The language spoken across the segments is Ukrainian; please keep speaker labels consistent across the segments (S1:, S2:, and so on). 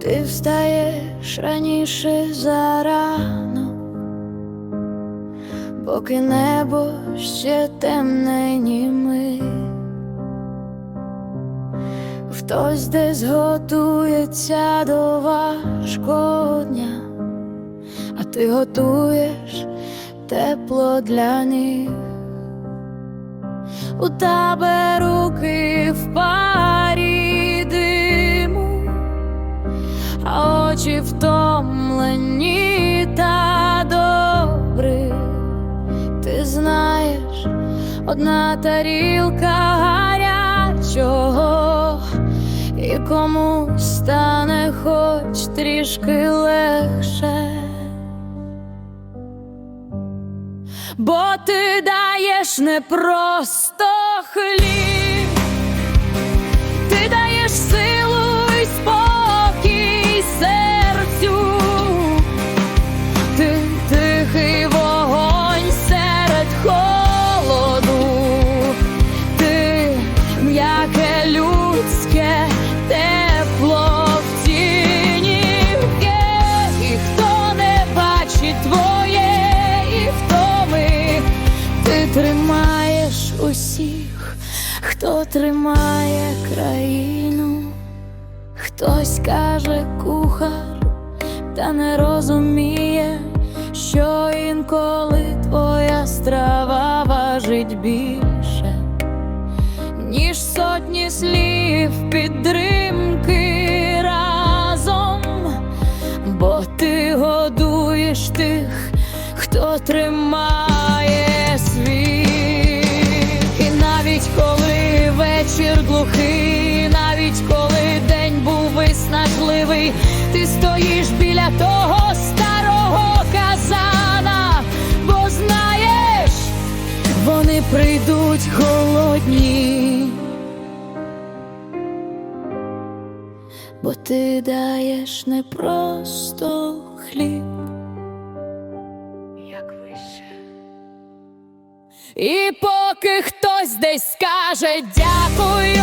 S1: Ти встаєш раніше зарано, поки небо ще темне німи. Хтось десь готується до важкого дня, а ти готуєш тепло для них. У тебе руки в очі втомлені та добрі. Ти знаєш, одна тарілка гарячого, і комусь стане хоч трішки легше. Бо ти даєш не просто хліб, ти даєш силу людське тепло в тіні, і хто не бачить твоєї втоми, ти тримаєш усіх, хто тримає країну, хтось каже кухар, та не розуміє, що інколи твоя страва важить більше підтримки разом, бо ти годуєш тих, хто тримає світ. І навіть коли вечір глухий, навіть коли день був виснажливий, ти стоїш біля того старого казана, бо знаєш. Вони прийдуть голодні, бо ти даєш не просто хліб, як вище. І поки хтось десь скаже дякую,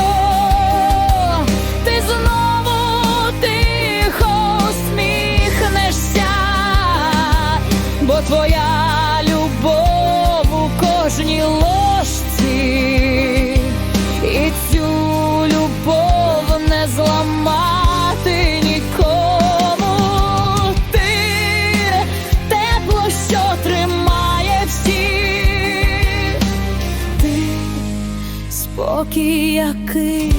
S1: спокій, який